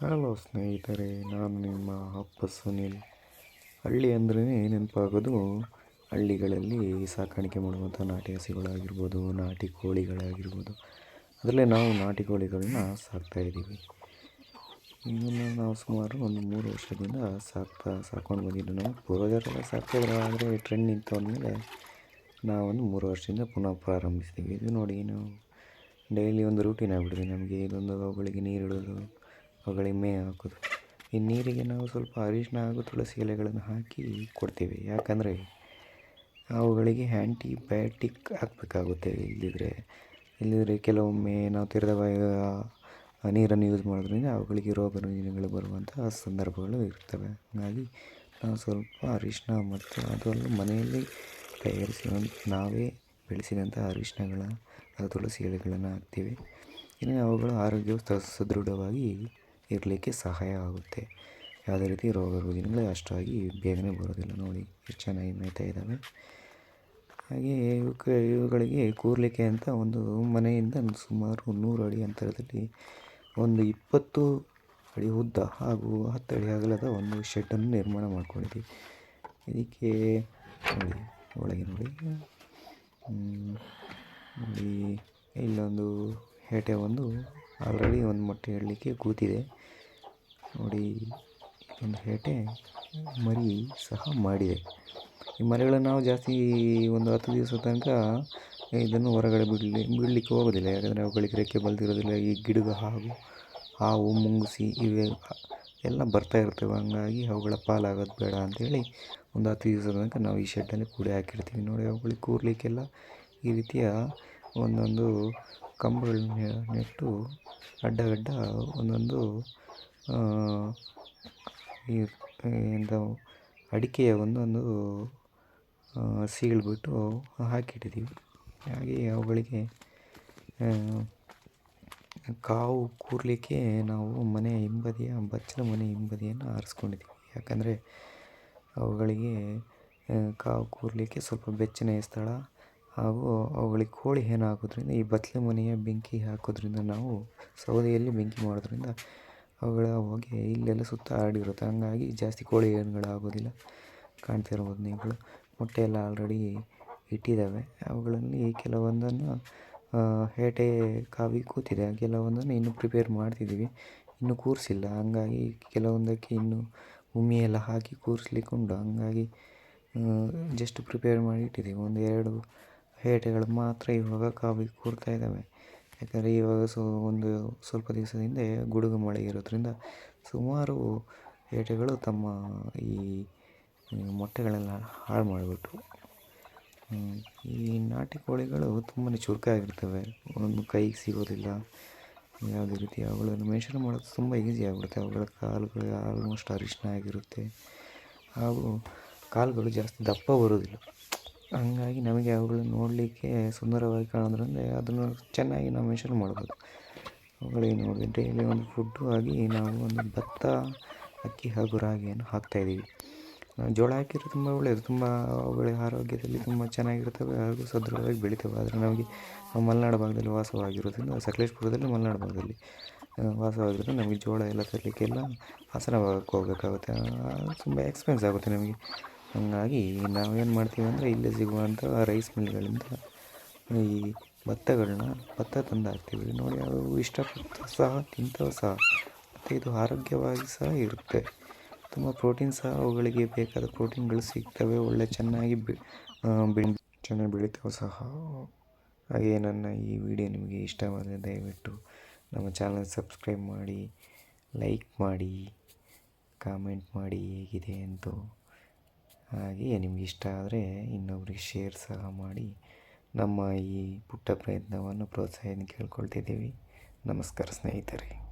Hello ಸ್ನೇಹಿತರೆ, ನಾನು ನಿಮ್ಮ ಅಪ್ಪ ಸುನಿಲ್. ಹಳ್ಳಿ ಅಂದ್ರೇ ನೆನಪಾಗೋದು, ಹಳ್ಳಿಗಳಲ್ಲಿ ಸಾಕಾಣಿಕೆ ಮಾಡುವಂಥ ನಾಟಿ ಹಸುಗಳಾಗಿರ್ಬೋದು, ನಾಟಿ ಕೋಳಿಗಳಾಗಿರ್ಬೋದು. ಅದರಲ್ಲೇ ನಾವು ನಾಟಿ ಕೋಳಿಗಳನ್ನ ಸಾಕ್ತಾಯಿದ್ದೀವಿ ಇನ್ನು ನಾವು ಸುಮಾರು ಒಂದು ಮೂರು ವರ್ಷದಿಂದ ಸಾಕ್ತಾ ಸಾಕೊಂಡು ಬಂದಿದ್ದು ನಾವು. ಪೂರ್ವಜರೆಲ್ಲ ಸಾಕ್ತಿದ್ರು, ಆದರೆ ಟ್ರೆಂಡ್ ನಿಂತು ಅಂದಮೇಲೆ ನಾವೊಂದು ಮೂರು ವರ್ಷದಿಂದ ಪುನಃ ಪ್ರಾರಂಭಿಸ್ತೀವಿ. ಇದು ನೋಡಿ ನಾವು ಡೈಲಿ ಒಂದು ರೂಟೀನ್ ಆಗಿಬಿಟ್ಟಿದೆ ನಮಗೆ. ಇದೊಂದು ಅವುಗಳಿಗೆ ನೀರು ಮೇವು ಹಾಕೋದು. ಈ ನೀರಿಗೆ ನಾವು ಸ್ವಲ್ಪ ಅರಿಶಿನ ಹಾಗೂ ತುಳಸಿ ಎಲೆಗಳನ್ನು ಹಾಕಿ ಕೊಡ್ತೀವಿ. ಯಾಕಂದರೆ ಅವುಗಳಿಗೆ ಆ್ಯಂಟಿಬಯೋಟಿಕ್ ಹಾಕಬೇಕಾಗುತ್ತೆ. ಇಲ್ಲದಿದ್ರೆ ಇಲ್ಲದಿದ್ದರೆ ಕೆಲವೊಮ್ಮೆ ನಾವು ತೆರೆದ ಬಾಯಿಯ ನೀರನ್ನು ಯೂಸ್ ಮಾಡೋದ್ರಿಂದ ಅವುಗಳಿಗೆ ರೋಗ ರುಜಿನಗಳು ಬರುವಂತಹ ಸಂದರ್ಭಗಳು ಇರ್ತವೆ. ಹಾಗಾಗಿ ನಾವು ಸ್ವಲ್ಪ ಅರಿಶಿನ ಮತ್ತು ಅದರಲ್ಲೂ ಮನೆಯಲ್ಲಿ ತಯಾರಿಸಿ ನಾವೇ ಬೆಳೆಸಿದಂಥ ಅರಿಶಿನಗಳ ತುಳಸಿ ಎಲೆಗಳನ್ನು ಹಾಕ್ತೀವಿ. ಇನ್ನು ಅವುಗಳು ಆರೋಗ್ಯವು ಸದೃಢವಾಗಿ ಇರಲಿಕ್ಕೆ ಸಹಾಯ ಆಗುತ್ತೆ. ಯಾವುದೇ ರೀತಿ ರೋಗ ರುಜಿನಗಳು ಅಷ್ಟಾಗಿ ಬೇಗನೆ ಬರೋದಿಲ್ಲ. ನೋಡಿ ಎಷ್ಟು ಚೆನ್ನಾಗಿ ಮೇಯ್ತಾ ಇದ್ದಾವೆ. ಹಾಗೆ ಇವಕ್ಕೆ ಇವುಗಳಿಗೆ ಕೂರಲಿಕ್ಕೆ ಅಂತ ಒಂದು ಮನೆಯಿಂದ ಸುಮಾರು ನೂರು ಅಡಿ ಅಂತರದಲ್ಲಿ ಒಂದು ಇಪ್ಪತ್ತು ಅಡಿ ಉದ್ದ ಹಾಗೂ ಹತ್ತು ಅಡಿ ಅಗಲದ ಒಂದು ಶೆಡ್ಡನ್ನು ನಿರ್ಮಾಣ ಮಾಡ್ಕೊಂಡಿದ್ದೀವಿ ಇದಕ್ಕೆ ನೋಡಿ, ಒಳಗೆ ನೋಡಿ. ನೋಡಿ, ಇಲ್ಲೊಂದು ಹೇಟೆ ಒಂದು ಆಲ್ರೆಡಿ ಒಂದು ಮೊಟ್ಟೆ ಇಡಲಿಕ್ಕೆ ಕೂತಿದೆ. ನೋಡಿ ಒಂದು ಹೇಟೆ ಮರಿ ಸಹ ಮಾಡಿದೆ. ಈ ಮರಿಗಳನ್ನು ನಾವು ಜಾಸ್ತಿ ಒಂದು ಹತ್ತು ದಿವಸ ತನಕ ಇದನ್ನು ಹೊರಗಡೆ ಬಿಡಲಿ, ಬಿಡಲಿಕ್ಕೆ ಹೋಗೋದಿಲ್ಲ. ಯಾಕಂದರೆ ಅವುಗಳಿಗೆ ರೆಕ್ಕೆ ಬಲ್ದಿರೋದಿಲ್ಲ. ಈ ಗಿಡದ ಹಾವು ಹಾವು, ಮುಂಗುಸಿ ಇವೆ, ಎಲ್ಲ ಬರ್ತಾ ಇರ್ತವೆ. ಹಂಗಾಗಿ ಅವುಗಳ ಪಾಲಾಗೋದು ಬೇಡ ಅಂಥೇಳಿ ಒಂದು ಹತ್ತು ದಿವಸ ತನಕ ನಾವು ಈ ಶೆಡ್ಡಲ್ಲಿ ಕೂಡಿ ಹಾಕಿರ್ತೀವಿ. ನೋಡಿ, ಅವುಗಳಿಗೆ ಕೂರಲಿಕ್ಕೆಲ್ಲ ಈ ರೀತಿಯ ಒಂದೊಂದು ಕಂಬಗಳನ್ನ ನೆಟ್ಟು ಅಡ್ಡಗಡ್ಡ ಒಂದೊಂದು ಈ ಎಂಥ ಅಡಿಕೆಯ ಒಂದೊಂದು ಸೀಳ್ಬಿಟ್ಟು ಹಾಕಿಟ್ಟಿದ್ದೀವಿ ಹಾಗೆ ಅವುಗಳಿಗೆ ಕಾವು ಕೂರಲಿಕ್ಕೆ ನಾವು ಮನೆಯ ಹಿಂಬದಿಯ, ಬಚ್ಚಲ ಮನೆ ಹಿಂಬದಿಯನ್ನು ಆರಿಸ್ಕೊಂಡಿದ್ದೀವಿ ಯಾಕಂದರೆ ಅವುಗಳಿಗೆ ಕಾವು ಕೂರಲಿಕ್ಕೆ ಸ್ವಲ್ಪ ಬೆಚ್ಚನೆಯ ಸ್ಥಳ ಹಾಗೂ ಅವುಗಳಿಗೆ ಕೋಳಿ ಹೆಣ ಹಾಕೋದ್ರಿಂದ ಈ ಬತ್ತಲೆ ಮನೆಯ ಬೆಂಕಿ ಹಾಕೋದ್ರಿಂದ ನಾವು ಸೌದೆಯಲ್ಲಿ ಬೆಂಕಿ ಮಾಡೋದ್ರಿಂದ ಅವುಗಳ ಹೊಗೆ ಇಲ್ಲೆಲ್ಲ ಸುತ್ತ ಹರಡಿರುತ್ತೆ ಹಂಗಾಗಿ ಜಾಸ್ತಿ ಕೋಳಿ ಹೆಣ್ಗಳಾಗೋದಿಲ್ಲ ಕಾಣ್ತಾ ಇರ್ಬೋದು ನೀವುಗಳು. ಮೊಟ್ಟೆ ಎಲ್ಲ ಆಲ್ರೆಡಿ ಇಟ್ಟಿದ್ದಾವೆ. ಅವುಗಳಲ್ಲಿ ಕೆಲವೊಂದನ್ನು ಹೇಟೆ ಕಾವಿ ಕೂತಿದೆ. ಕೆಲವೊಂದನ್ನು ಇನ್ನೂ ಪ್ರಿಪೇರ್ ಮಾಡ್ತಿದ್ದೀವಿ. ಇನ್ನೂ ಕೂರಿಸಿಲ್ಲ. ಹಂಗಾಗಿ ಕೆಲವೊಂದಕ್ಕೆ ಇನ್ನೂ ಉಮ್ಮಿ ಎಲ್ಲ ಹಾಕಿ ಕೂರಿಸ್ಲಿಕ್ಕೆ ಉಂಟು ಹಂಗಾಗಿ ಜಸ್ಟ್ ಪ್ರಿಪೇರ್ ಮಾಡಿ ಇಟ್ಟಿದ್ದೀವಿ. ಒಂದು ಎರಡು ಹೇಟೆಗಳು ಮಾತ್ರ ಇವಾಗ ಕಾವಿ ಕೂರ್ತಾ ಇದ್ದಾವೆ. ಯಾಕಂದರೆ ಇವಾಗ ಸೊ ಒಂದು ಸ್ವಲ್ಪ ದಿವಸದ ಹಿಂದೆ ಗುಡುಗು ಮಳೆ ಇರೋದ್ರಿಂದ ಸುಮಾರು ಹೇಟೆಗಳು ತಮ್ಮ ಈ ಮೊಟ್ಟೆಗಳೆಲ್ಲ ಹಾಳು ಮಾಡಿಬಿಟ್ವು ಈ ನಾಟಿ ಕೋಳಿಗಳು ತುಂಬಾ ಚುರುಕಾಗಿರ್ತವೆ. ಒಂದು ಕೈಗೆ ಸಿಗೋದಿಲ್ಲ. ಯಾವುದೇ ರೀತಿ ಅವುಗಳನ್ನು ಮೆನ್ಷನ್ ಮಾಡೋದು ತುಂಬ ಈಸಿ ಆಗಿಬಿಡುತ್ತೆ. ಅವುಗಳ ಕಾಲುಗಳು ಆಲ್ಮೋಸ್ಟ್ ಅರಿಶಿನ ಆಗಿರುತ್ತೆ. ಹಾಗೂ ಕಾಲುಗಳು ಜಾಸ್ತಿ ದಪ್ಪ ಬರೋದಿಲ್ಲ ಹಂಗಾಗಿ ನಮಗೆ ಅವುಗಳು ನೋಡಲಿಕ್ಕೆ ಸುಂದರವಾಗಿ ಕಾಣೋದ್ರಿಂದ ಅದನ್ನು ಚೆನ್ನಾಗಿ ನಾವು ಮೆನ್ಷನ್ ಮಾಡ್ಬೋದು. ಅವುಗಳಿಗೆ ನೋಡಿದ್ರೆ ಡೈಲಿ ಒಂದು ಫುಡ್ಡು ಆಗಿ ನಾವು ಒಂದು ಭತ್ತ, ಅಕ್ಕಿ ಹಾಗೂ ರಾಗಿಯನ್ನು ಹಾಕ್ತಾಯಿದ್ದೀವಿ ಜೋಳ ಹಾಕಿದ್ರೆ ತುಂಬ ಒಳ್ಳೆಯದು. ತುಂಬ ಅವುಗಳ ಆರೋಗ್ಯದಲ್ಲಿ ತುಂಬ ಚೆನ್ನಾಗಿರ್ತವೆ ಹಾಗೂ ಸದೃಢವಾಗಿ ಬೆಳಿತವೆ. ಆದರೆ ನಮಗೆ ಮಲೆನಾಡು ಭಾಗದಲ್ಲಿ ವಾಸವಾಗಿರೋದ್ರಿಂದ ಸಕಲೇಶಪುರದಲ್ಲಿ ಮಲೆನಾಡು ಭಾಗದಲ್ಲಿ ವಾಸವಾಗಿದ್ರೆ ನಮಗೆ ಜೋಳ ಎಲ್ಲ ತರಲಿಕ್ಕೆಲ್ಲ ಹಾಸನ ಭಾಗಕ್ಕೆ ಹೋಗಬೇಕಾಗುತ್ತೆ. ತುಂಬ ಎಕ್ಸ್ಪೆನ್ಸ್ ಆಗುತ್ತೆ ನಮಗೆ. ಹಾಗಾಗಿ ನಾವೇನು ಮಾಡ್ತೀವಿ ಅಂದರೆ ಇಲ್ಲೇ ಸಿಗುವಂಥ ರೈಸ್ ಮಿಲ್ಗಳಿಂದ ಈ ಭತ್ತಗಳನ್ನ ಭತ್ತ ತಂದು ಹಾಕ್ತೀವಿ. ನೋಡಿ ಅವು ಇಷ್ಟಪಟ್ಟು ಸಹ ತಿಂತವೆ ಸಹ. ಮತ್ತು ಇದು ಆರೋಗ್ಯವಾಗಿ ಸಹ ಇರುತ್ತೆ. ತುಂಬ ಪ್ರೋಟೀನ್ ಸಹ ಅವುಗಳಿಗೆ ಬೇಕಾದ ಪ್ರೋಟೀನ್ಗಳು ಸಿಗ್ತವೆ. ಒಳ್ಳೆ ಚೆನ್ನಾಗಿ ಬೆಳೆ ಚೆನ್ನಾಗಿ ಬೆಳಿತಾವೆ ಸಹ. ಹಾಗೆ ನನ್ನ ಈ ವಿಡಿಯೋ ನಿಮಗೆ ಇಷ್ಟವಾದರೆ ದಯವಿಟ್ಟು ನಮ್ಮ ಚಾನಲ್ ಸಬ್ಸ್ಕ್ರೈಬ್ ಮಾಡಿ ಲೈಕ್ ಮಾಡಿ ಕಾಮೆಂಟ್ ಮಾಡಿ ಹೇಗಿದೆ ಅಂತ ಹಾಗೆಯೇ ನಿಮಗೆ ಇಷ್ಟ ಆದರೆ ಇನ್ನೊಬ್ರಿಗೆ ಶೇರ್ ಸಹ ಮಾಡಿ ನಮ್ಮ ಈ ಪುಟ್ಟ ಪ್ರಯತ್ನವನ್ನು ಪ್ರೋತ್ಸಾಹ ಕೇಳ್ಕೊಳ್ತಿದ್ದೀವಿ ನಮಸ್ಕಾರ ಸ್ನೇಹಿತರೆ.